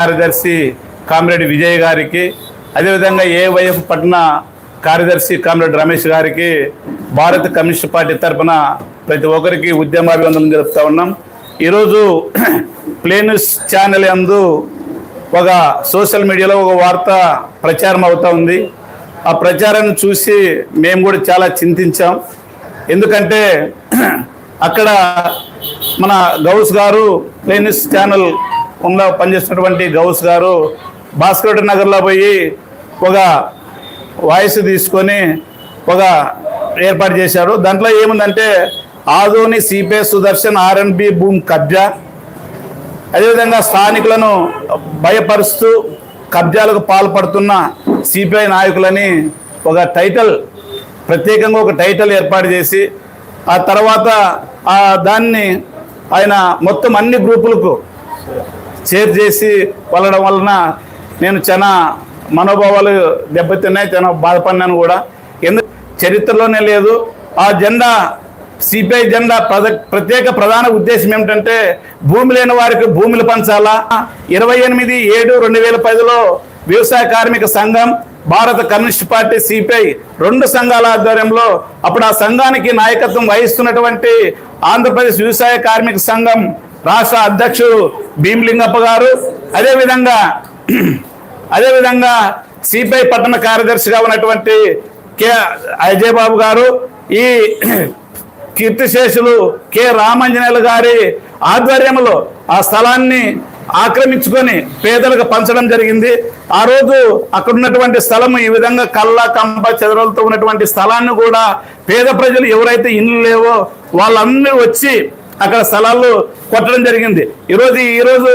కార్యదర్శి కామ్రేడ్ విజయ్ గారికి అదేవిధంగా ఏవైఎఫ్ పట్టణ కార్యదర్శి కామ్రేడ్ రమేష్ గారికి భారత కమ్యూనిస్ట్ పార్టీ తరఫున ప్రతి ఒక్కరికి ఉద్యమాభివందనం జరుపుతూ ఉన్నాం. ఈరోజు ప్లేన్యూస్ ఛానల్ అందు ఒక సోషల్ మీడియాలో ఒక వార్త ప్రచారం అవుతూ ఉంది. ఆ ప్రచారాన్ని చూసి మేము కూడా చాలా చింతించాం. ఎందుకంటే అక్కడ మన గౌస్ గారు ప్లేనిస్ ఛానల్ ఉన్న పనిచేస్తున్నటువంటి గౌస్ గారు భాస్కర్ నగర్లో పోయి ఒక వాయిస్ తీసుకొని ఒక ఏర్పాటు చేశారు. దాంట్లో ఏముందంటే ఆదోని సిపిఐ సుదర్శన్ ఆర్ఎన్బి భూమి కబ్జా. అదేవిధంగా స్థానికులను భయపరుస్తూ కబ్జాలకు పాల్పడుతున్న సిపిఐ నాయకులని ఒక టైటిల్ ప్రత్యేకంగా ఒక టైటిల్ ఏర్పాటు చేసి ఆ తర్వాత దాన్ని ఆయన మొత్తం అన్ని గ్రూపులకు షేర్ చేసి వెళ్ళడం వలన నేను చాలా మనోభావాలు దెబ్బతిన్నాయి చాలా బాధపడినాను కూడా. ఎందుకు చరిత్రలోనే లేదు. ఆ జెండా సిపిఐ జెండా ప్రధ ప్రత్యేక ప్రధాన ఉద్దేశం ఏమిటంటే భూమి లేని వారికి భూములు పంచాలా? ఇరవై ఎనిమిది ఏడు రెండు వేల పదిలో వ్యవసాయ కార్మిక సంఘం భారత కమ్యూనిస్ట్ పార్టీ సిపిఐ రెండు సంఘాల ఆధ్వర్యంలో అప్పుడు ఆ సంఘానికి నాయకత్వం వహిస్తున్నటువంటి ఆంధ్రప్రదేశ్ వ్యవసాయ కార్మిక సంఘం రాష్ట్ర అధ్యక్షుడు భీమలింగప్ప గారు అదేవిధంగా అదేవిధంగా సిపిఐ పట్టణ కార్యదర్శిగా ఉన్నటువంటి కె అజయ్ బాబు గారు ఈ కీర్తిశేషులు కె రామాంజనేయులు గారి ఆధ్వర్యంలో ఆ స్థలాన్ని ఆక్రమించుకొని పేదలకు పంచడం జరిగింది. ఆ రోజు అక్కడ ఉన్నటువంటి స్థలం ఈ విధంగా కళ్ళ కంప చెదరలతో ఉన్నటువంటి స్థలాన్ని కూడా పేద ప్రజలు ఎవరైతే ఇండ్లు లేవో వాళ్ళందరూ వచ్చి అక్కడ స్థలాలు కొట్టడం జరిగింది. ఈరోజు ఈరోజు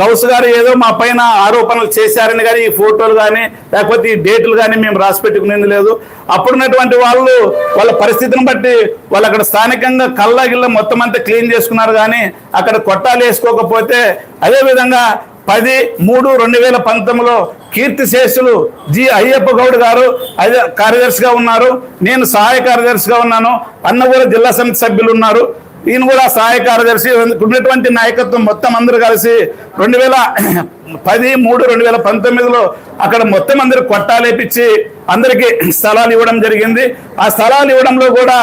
గౌస్ గారు ఏదో మా పైన ఆరోపణలు చేశారని కానీ ఈ ఫోటోలు కానీ లేకపోతే ఈ డేట్లు కానీ మేము రాసి పెట్టుకునేది లేదు. అప్పుడున్నటువంటి వాళ్ళు వాళ్ళ పరిస్థితిని బట్టి వాళ్ళు అక్కడ స్థానికంగా కళ్ళగిళ్ళ మొత్తం అంతా క్లీన్ చేసుకున్నారు కానీ అక్కడ కొట్టాలు వేసుకోకపోతే అదేవిధంగా పది మూడు రెండు వేల పంతొమ్మిదిలో కీర్తిశేషులు జి అయ్యప్ప గౌడ్ గారు అదే కార్యదర్శిగా ఉన్నారు. నేను సహాయ కార్యదర్శిగా ఉన్నాను. అన్నగూడ జిల్లా సమితి సభ్యులు ఉన్నారు. ఈయన కూడా సహాయ కార్యదర్శి ఉన్నటువంటి నాయకత్వం మొత్తం అందరూ కలిసి రెండు వేల పది మూడు రెండు వేల పంతొమ్మిదిలో అక్కడ మొత్తం అందరు కొట్టాలేపించి అందరికీ స్థలాలు ఇవ్వడం జరిగింది. ఆ స్థలాలు ఇవ్వడంలో కూడా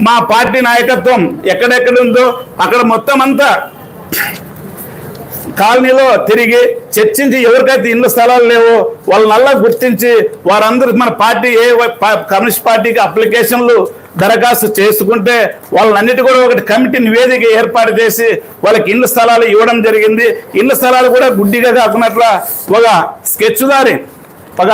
మా పార్టీ నాయకత్వం ఎక్కడెక్కడ ఉందో అక్కడ మొత్తం అంతా కాలనీలో తిరిగి చర్చించి ఎవరికైతే ఇన్ని స్థలాలు లేవో వాళ్ళనల్లా గుర్తించి వారందరూ మన పార్టీ ఏ కమ్యూనిస్ట్ పార్టీకి అప్లికేషన్లు దరఖాస్తు చేసుకుంటే వాళ్ళన్నిటి కూడా ఒకటి కమిటీ నివేదిక ఏర్పాటు చేసి వాళ్ళకి ఇన్ని స్థలాలు ఇవ్వడం జరిగింది. ఇన్ని స్థలాలు కూడా గుడ్డిగా కాకున్నట్ల ఒక స్కెచ్ దారి. ఒక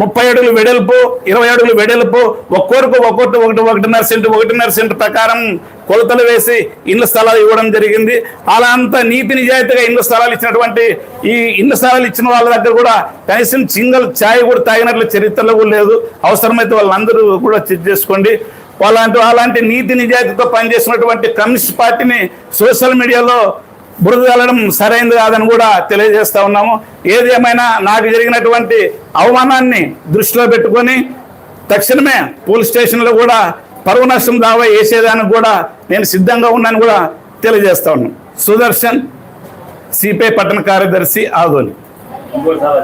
ముప్పై అడుగులు వెడల్పు ఇరవై అడుగులు వెడల్పు ఒక్కొరకు ఒక్కొక్కటి ఒకటి ఒకటిన్నర సెంటు ఒకటిన్నర సెంటు ప్రకారం కొలతలు వేసి ఇళ్ళ స్థలాలు ఇవ్వడం జరిగింది. అలా అంత నీతి నిజాయితీగా ఇళ్ళ స్థలాలు ఇచ్చినటువంటి ఈ ఇళ్ళ స్థలాలు ఇచ్చిన వాళ్ళ దగ్గర కూడా కనీసం సింగల్ ఛాయ్ కూడా తాగినట్లు చరిత్రలో కూడా లేదు. అవసరమైతే వాళ్ళందరూ కూడా చెక్ చేసుకోండి. వాళ్ళంటి అలాంటి నీతి నిజాయితీతో పనిచేసినటువంటి కమ్యూనిస్ట్ పార్టీని సోషల్ మీడియాలో బురద వెళ్ళడం సరైనది కాదని కూడా తెలియజేస్తూ ఉన్నాము. ఏది ఏమైనా నాకు జరిగినటువంటి అవమానాన్ని దృష్టిలో పెట్టుకొని తక్షణమే పోలీస్ స్టేషన్లో కూడా పరువు నష్టం దావా వేసేదానికి కూడా నేను సిద్ధంగా ఉన్నాను కూడా తెలియజేస్తా ఉన్నాను సుదర్శన్ సిపిఐ పట్టణ కార్యదర్శి ఆదోని. ఇంకోటి సార్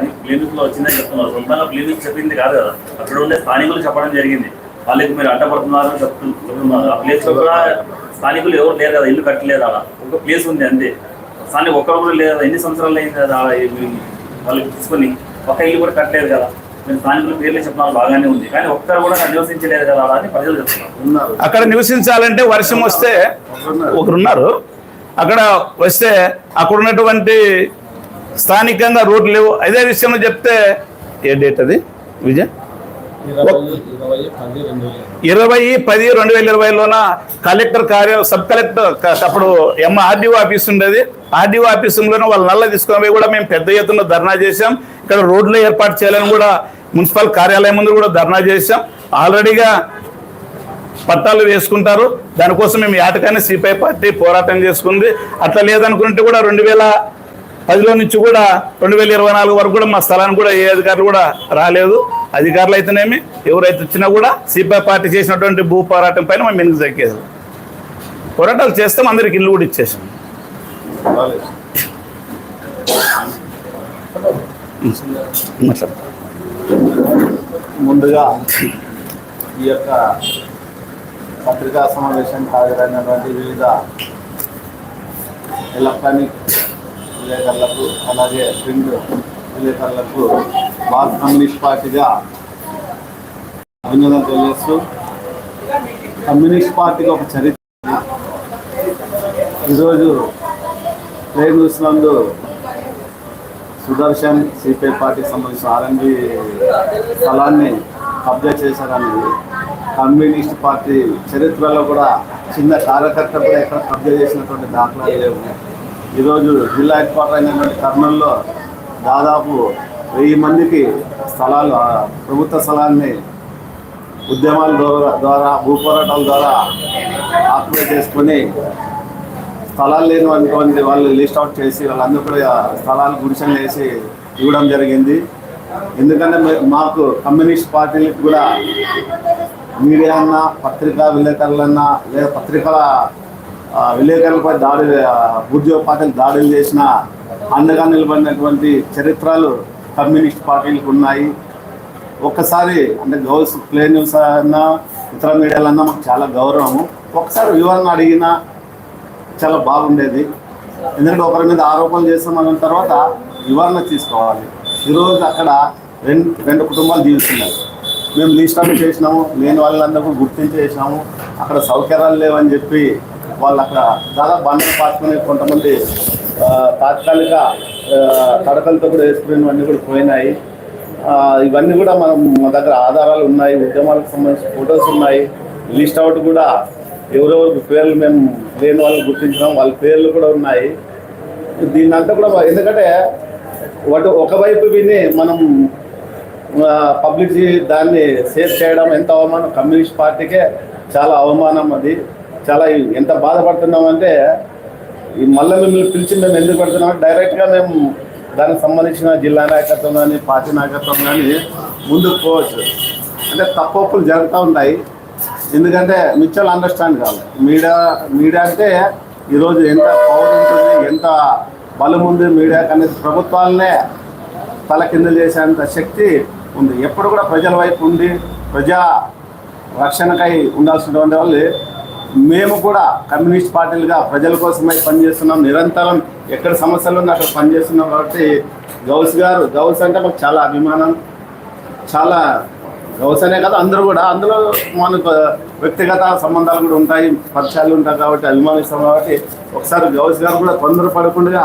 వచ్చిందని చెప్తున్నారు. సొంతంగా క్లినిక్ చెప్పింది కాదు కదా. అక్కడ ఉండే స్థానికులు చెప్పడం జరిగింది. వాళ్ళకి మీరు అడ్డపడుతున్నారు చెప్తున్నారు. ఆ ప్లేస్లో కూడా స్థానికులు ఎవరు లేరు కదా ఇల్లు కట్టలేదు అలా. ఒక ప్లేస్ ఉంది అంతే. స్థానిక ఒక్కరు కూడా లేదు ఎన్ని సంవత్సరాలు అయింది కదా వాళ్ళకి తీసుకొని ఒక్క ఇల్లు కూడా కట్టలేదు కదా. మీరు స్థానికుల పేర్లు చెప్తున్నారు బాగానే ఉంది. కానీ ఒక్కరు కూడా నివసించలేదు కదా అలా అని ప్రజలు చెప్తున్నారు. అక్కడ నివసించాలంటే వర్షం వస్తే ఒకరున్నారు. అక్కడ వస్తే అక్కడ ఉన్నటువంటి స్థానికంగా రోడ్లు లేవు. అదే విషయంలో చెప్తే ఏ డేట్ అది విజయ్? ఇరవై పది రెండు వేల ఇరవైలోన కలెక్టర్ కార్య సబ్ కలెక్టర్ అప్పుడు ఎమ్మ ఆర్డీఓ ఆఫీస్ ఉండేది. ఆర్డీఓ ఆఫీసులోనే వాళ్ళు నల్ల తీసుకొని కూడా మేము పెద్ద ఎత్తున ధర్నా చేశాం. ఇక్కడ రోడ్లు ఏర్పాటు చేయాలని కూడా మున్సిపల్ కార్యాలయం ముందు కూడా ధర్నా చేశాం. ఆల్రెడీగా పట్టాలు వేసుకుంటారు. దానికోసం మేము ఏటకాన్ని సిపిఐ పార్టీ పోరాటం చేసుకుంది. అట్లా లేదనుకుంటే కూడా రెండు వేల పదిలో నుంచి కూడా రెండు వేల ఇరవై నాలుగు వరకు కూడా మా స్థలానికి కూడా ఏ అధికారులు కూడా రాలేదు. అధికారులు అయితేనేమి ఎవరైతే వచ్చినా కూడా సిపిఐ పార్టీ చేసినటువంటి భూ పోరాటం పైన మేము వెనుక దక్కేది? పోరాటాలు చేస్తాం అందరికి ఇల్లు కూడా ఇచ్చేసాం. ముందుగా ఈ యొక్క పత్రికా సమావేశానికి హాజరైనటువంటి వివిధ ఎలక్ట్రానిక్ విలేకరులకు అలాగే ప్రింట్ విలేకరులకు భారత కమ్యూనిస్ట్ పార్టీగా అభినందనలు తెలియజేస్తూ కమ్యూనిస్ట్ పార్టీకి ఒక చరిత్ర ఈరోజు ట్రైన్ చూసినందు సుదర్శన్ సిపిఐ పార్టీకి సంబంధించిన ఆర్ఎండి స్థలాన్ని కబ్జా చేశారనేది కమ్యూనిస్ట్ పార్టీ చరిత్రలో కూడా చిన్న కార్యకర్త కూడా ఎక్కడ కబ్జా చేసినటువంటి దాఖలాలు లేవు. ఈరోజు జిల్లా హెడ్ క్వార్టర్ అయినటువంటి కర్నూలులో దాదాపు వెయ్యి మందికి స్థలాలు ప్రభుత్వ స్థలాన్ని ఉద్యమాల ద్వారా భూపోరాటాల ద్వారా ఆక్యుపై చేసుకొని స్థలాలు లేనిటువంటి వాళ్ళు లిస్ట్ అవుట్ చేసి వాళ్ళందరూ కూడా స్థలాలు గుడిసెలు వేసి ఇవ్వడం జరిగింది. ఎందుకంటే మాకు కమ్యూనిస్ట్ పార్టీలకు కూడా మీడియా అన్నా పత్రికా విలేకరులన్నా లేదా పత్రికల విలేకరులపై దాడి ఉద్యోగ పార్టీలు దాడులు చేసిన అండగా నిలబడినటువంటి చరిత్రలు కమ్యూనిస్ట్ పార్టీలకు ఉన్నాయి. ఒక్కసారి అంటే గౌస్ ప్లే న్యూస్ అన్నా ఇతర మీడియాలన్నా మాకు చాలా గౌరవము. ఒకసారి వివరణ అడిగినా చాలా బాగుండేది. ఎందుకంటే ఒకరి మీద ఆరోపణలు చేస్తామన్న తర్వాత వివరణ తీసుకోవాలి. ఈరోజు అక్కడ రెండు రెండు కుటుంబాలు జీవిస్తున్నాయి మేము లిస్ట్ అవుట్ చేసినాము లేని వాళ్ళందరూ కూడా గుర్తించి చేసినాము. అక్కడ సౌకర్యాలు లేవని చెప్పి వాళ్ళు అక్కడ దాదాపు బండలు పాటుకుని కొంతమంది తాత్కాలిక తడకలతో కూడా వేసుకునేవన్నీ కూడా పోయినాయి. ఇవన్నీ కూడా మనం మా దగ్గర ఆధారాలు ఉన్నాయి ఉద్యమాలకు సంబంధించిన ఫొటోస్ ఉన్నాయి. లిస్ట్ అవుట్ కూడా ఎవరెవరికి పేర్లు మేము లేని వాళ్ళని గుర్తించడం వాళ్ళ పేర్లు కూడా ఉన్నాయి. దీన్ని అంతా కూడా ఎందుకంటే వాటి ఒకవైపు విని మనం పబ్లిక్ దాన్ని సేవ్ చేయడం ఎంత అవమానం? కమ్యూనిస్ట్ పార్టీకే చాలా అవమానం అది. చాలా ఎంత బాధపడుతున్నామంటే ఈ మళ్ళీ మిమ్మల్ని పిలిచి మేము ఎందుకు పెడుతున్నాం డైరెక్ట్గా మేము దానికి సంబంధించిన జిల్లా నాయకత్వం కానీ పార్టీ నాయకత్వం కానీ ముందుకు పోవచ్చు. అంటే తప్పప్పులు జరుగుతూ ఉంటాయి. ఎందుకంటే మ్యూచువల్ అండర్స్టాండ్ కావాలి మీడియా మీడియా అంటే ఈరోజు ఎంత పవర్ ఉంటుంది ఎంత బలం ఉంది మీడియాకి అనేది ప్రభుత్వాలనే తల కింద చేసేంత శక్తి ఉంది. ఎప్పుడు కూడా ప్రజల వైపు ఉండి ప్రజా రక్షణకై ఉండాల్సినటువంటి వాళ్ళు మేము కూడా కమ్యూనిస్ట్ పార్టీలుగా ప్రజల కోసమై పనిచేస్తున్నాం. నిరంతరం ఎక్కడ సమస్యలు ఉన్నా అక్కడ పనిచేస్తున్నాం కాబట్టి గౌస్ గారు గౌస్ అంటే మాకు చాలా అభిమానం. చాలా గౌస్ అనే కదా అందరూ కూడా. అందులో మనకు వ్యక్తిగత సంబంధాలు కూడా ఉంటాయి పరిచయాలు ఉంటాయి కాబట్టి అభిమానిస్తాం కాబట్టి ఒకసారి గౌస్ గారు కూడా తొందర పడకుండా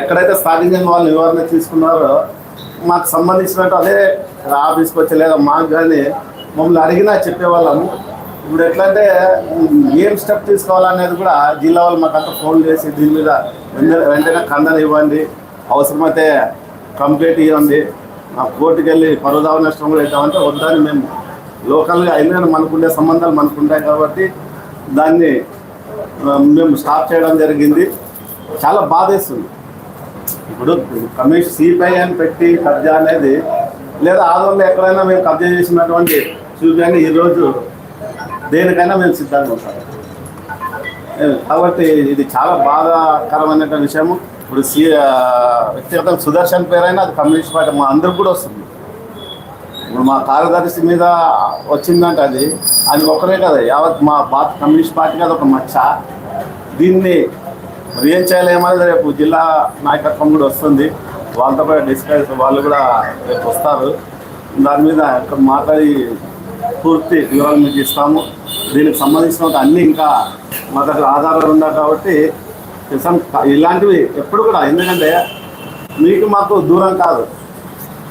ఎక్కడైతే స్థానికంగా వాళ్ళు నివారణ తీసుకున్నారో మాకు సంబంధించినట్టు అదే ఆఫీస్కి వచ్చి లేదా మాకు కానీ మమ్మల్ని అడిగినా చెప్పేవాళ్ళము. ఇప్పుడు ఎట్లా అంటే ఏం స్టెప్ తీసుకోవాలనేది కూడా జిల్లా వాళ్ళు మాకంతా ఫోన్ చేసి దీని మీద వెంటనే వెంటనే ఖండన ఇవ్వండి. అవసరమైతే కంప్లీట్ ఇవ్వండి కోర్టుకెళ్ళి వెళ్ళి పరుదావ నష్టం కూడా ఇద్దామంటే వద్దని మేము లోకల్గా అయినా మనకుండే సంబంధాలు మనకు ఉంటాయి కాబట్టి దాన్ని మేము స్టాప్ చేయడం జరిగింది. చాలా బాధేస్తుంది ఇప్పుడు కమిషన్ సిపిఐ అని పెట్టి కబ్జా అనేది లేదా ఆదోళన ఎక్కడైనా మేము కబ్జా చేసినటువంటి చూపించండి ఈరోజు దేనికైనా మేము సిద్ధంగా ఉంటాం. కాబట్టి ఇది చాలా బాధాకరమైన విషయము. ఇప్పుడు సి ఆ, వ్యక్తిగత సుదర్శన్ పేరైనా అది కమ్యూనిస్ట్ పార్టీ మా అందరికి కూడా వస్తుంది. ఇప్పుడు మా కార్యదర్శి మీద వచ్చిందంటే అది అది ఒక్కరే కదా. యావత్ మా భారత కమ్యూనిస్ట్ పార్టీ కదా ఒక మచ్చ. దీన్ని మరి ఏం చేయలేమనేది రేపు జిల్లా నాయకత్వం కూడా వస్తుంది. వాళ్ళతో కూడా డిస్కస్ వాళ్ళు కూడా రేపు వస్తారు. దాని మీద మాట్లాడి పూర్తి వివరాలు మీకు ఇస్తాము. దీనికి సంబంధించిన అన్నీ ఇంకా మా దగ్గర ఆధారాలు ఉన్నాయి కాబట్టి ఇలాంటివి ఎప్పుడు కూడా ఎందుకంటే మీకు మాకు దూరం కాదు.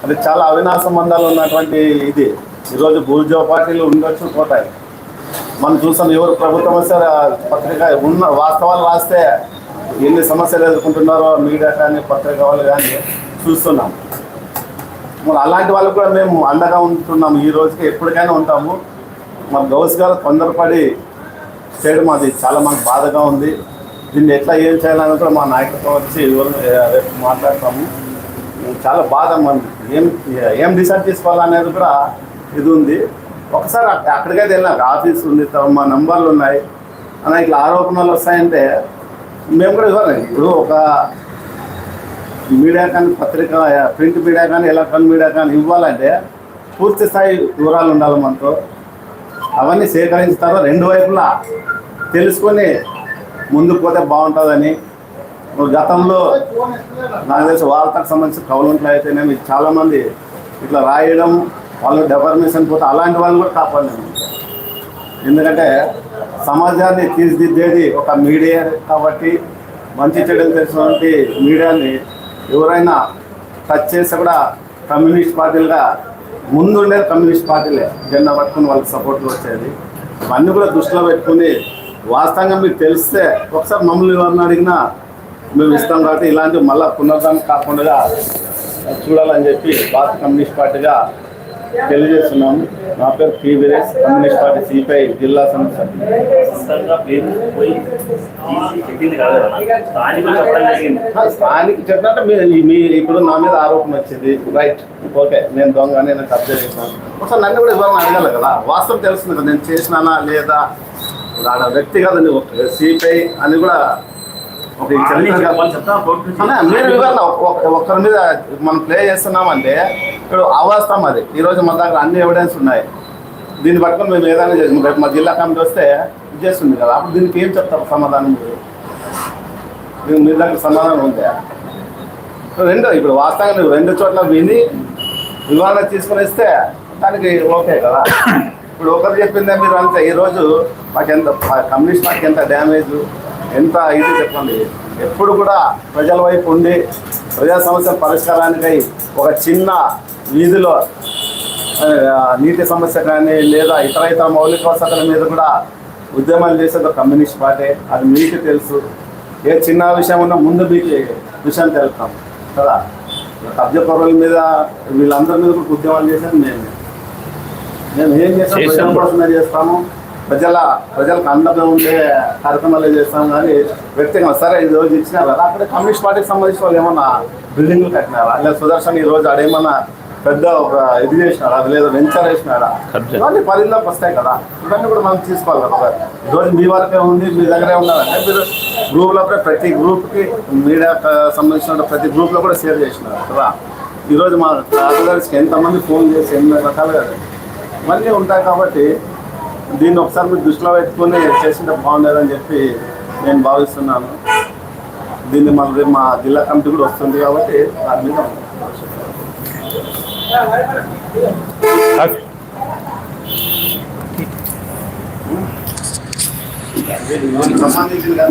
అది చాలా అవినాశ సంబంధాలు ఉన్నటువంటి ఇది. ఈరోజు భూజో పార్టీలు ఉండొచ్చు పోతాయి. మనం చూస్తాం ఎవరు ప్రభుత్వం వస్తే పత్రిక ఉన్న వాస్తవాలు రాస్తే ఎన్ని సమస్యలు ఎదుర్కొంటున్నారో మీడియా కానీ పత్రిక వాళ్ళు కానీ చూస్తున్నాం. మరి అలాంటి వాళ్ళకు కూడా మేము అండగా ఉంటున్నాం. ఈ రోజుకి ఎప్పటికైనా ఉంటాము. మా గౌస్ గారు తొందరపడి చేయడం అది చాలా మాకు బాధగా ఉంది. దీన్ని ఎట్లా ఏం చేయాలని కూడా మా నాయకత్వం వచ్చి రేపు మాట్లాడతాము. చాలా బాధ మనం ఏం ఏం డిసైడ్ చేసుకోవాలనేది కూడా ఇది ఉంది. ఒకసారి అక్కడికైతే వెళ్ళినాక ఆఫీస్ ఉంది మా నంబర్లు ఉన్నాయి. అలా ఇట్లా ఆరోపణలు వస్తాయంటే మేము కూడా ఇవ్వాలి. ఇప్పుడు ఒక మీడియా కానీ పత్రిక ప్రింట్ మీడియా కానీ ఎలక్ట్రానిక్ మీడియా కానీ ఇవ్వాలంటే పూర్తి స్థాయి వివరాలు ఉండాలి మనతో అవన్నీ సేకరించుతారో రెండు వైపులా తెలుసుకొని ముందుకు పోతే బాగుంటుందని. గతంలో నాకు తెలిసి వార్తకు సంబంధించిన కవులుంట్లు అయితేనేమి చాలామంది ఇట్లా రాయడం వాళ్ళు డెఫర్మేషన్ పోతే అలాంటి వాళ్ళు కూడా కాపాడలేము ఎందుకంటే సమాజాన్ని తీర్చిదిద్దేది ఒక మీడియా కాబట్టి మంచి చెడులు తెలిసినటువంటి మీడియాని ఎవరైనా టచ్ చేస్తే కూడా కమ్యూనిస్ట్ పార్టీలుగా ముందుండే కమ్యూనిస్ట్ పార్టీలే. జెండా పట్టుకుని వాళ్ళకి సపోర్ట్లు వచ్చేది. అవన్నీ కూడా దృష్టిలో పెట్టుకుని వాస్తవంగా మీకు తెలిస్తే ఒకసారి మమ్మల్ని ఎవరిని అడిగినా మేము ఇస్తాం కాబట్టి ఇలాంటివి మళ్ళీ పునరుద్ధరణ కాకుండా చూడాలని చెప్పి భారత కమ్యూనిస్ట్ పార్టీగా తెలియజేస్తున్నాము. నా పేరు P Veeresh communist party CPI జిల్లా సంస్థ స్థానిక చెప్పినట్టు మీ మీ ఇప్పుడు నా మీద ఆరోపణ వచ్చింది. రైట్ ఓకే నేను దొంగ నేను కబ్జా చేసినాను ఒకసారి నన్ను కూడా ఇవ్వాలని అడగాలి కదా. వాస్తవం తెలుస్తుంది కదా నేను చేసినానా లేదా? ఆడ వ్యక్తి కదా నువ్వు సిపిఐ అని కూడా మీరు వివరణ ఒక్కరి మీద మనం ప్లే చేస్తున్నామంటే ఇప్పుడు అవాస్తవం అది. ఈ రోజు మన దగ్గర అన్ని ఎవిడెన్స్ ఉన్నాయి. దీన్ని పట్టుకొని మేము ఏదైనా చేసాం రేపు మా జిల్లా కమిటీ వస్తే ఇది చేస్తుంది కదా. అప్పుడు దీనికి ఏం చెప్తారు సమాధానం మీరు? మీ దగ్గర సమాధానం ఉందా? రెండు ఇప్పుడు వాస్తవంగా నువ్వు రెండు చోట్ల విని వివరణ తీసుకొని ఇస్తే దానికి ఓకే కదా. ఇప్పుడు ఒకరు చెప్పిందే మీరు అంతే. ఈరోజు మాకు ఎంత కమ్యూనిస్ట్ ఎంత డ్యామేజ్ ఎంత ఇది చెప్పండి. ఎప్పుడు కూడా ప్రజల వైపు ఉండి ప్రజా సమస్యల పరిష్కారానికై ఒక చిన్న వీధిలో నీటి సమస్య కానీ లేదా ఇతర ఇతర మౌలిక వసతుల మీద కూడా ఉద్యమాలు చేసేది కమ్యూనిస్ట్ పార్టీ. అది మీకు తెలుసు. ఏ చిన్న విషయం ఉన్నా ముందు మీకు విషయం తెలుస్తాం. కదా? కబ్జా పరువుల మీద వీళ్ళందరి మీద కూడా ఉద్యమాలు చేసేది మేము. మేము ఏం చేస్తాం? ప్రజల. కోసమే చేస్తాము. ప్రజల ప్రజలకు అండగా ఉండే కార్యక్రమాలు చేస్తాం కానీ వ్యక్తిగత సరే ఈ రోజు ఇచ్చినారు? కదా అక్కడ కమ్యూనిస్ట్ పార్టీకి సంబంధించిన వాళ్ళు ఏమన్నా బిల్డింగ్లు కట్టినారా? లేదా సుదర్శన్ ఈ రోజు ఆడేమన్నా పెద్ద ఒక ఇది చేసినారా లేదా వెంచర్ వేసినారా కబ్జా. ఇవన్నీ పరిధిలోకి వస్తాయి కదా. ఇవన్నీ కూడా మనం తీసుకోవాలి కదా సార్ ఈ రోజు మీ వరకే ఉంది మీ దగ్గరే ఉన్నారంటే మీరు గ్రూప్లో ప్రతి గ్రూప్కి మీడియా సంబంధించిన ప్రతి గ్రూప్లో కూడా షేర్ చేసినారు కదా. ఈరోజు మా కార్యదర్శికి ఎంతమంది ఫోన్ చేసి ఎన్ని రకాలుగా ఇవన్నీ ఉంటాయి కాబట్టి దీన్ని ఒకసారి మీరు దృష్టిలో పెట్టుకుని చేసింటే బాగుండేదని చెప్పి నేను భావిస్తున్నాను. దీన్ని మళ్ళీ మా జిల్లా కమిటీ కూడా వస్తుంది కాబట్టి దాని మీద సంబంధించిన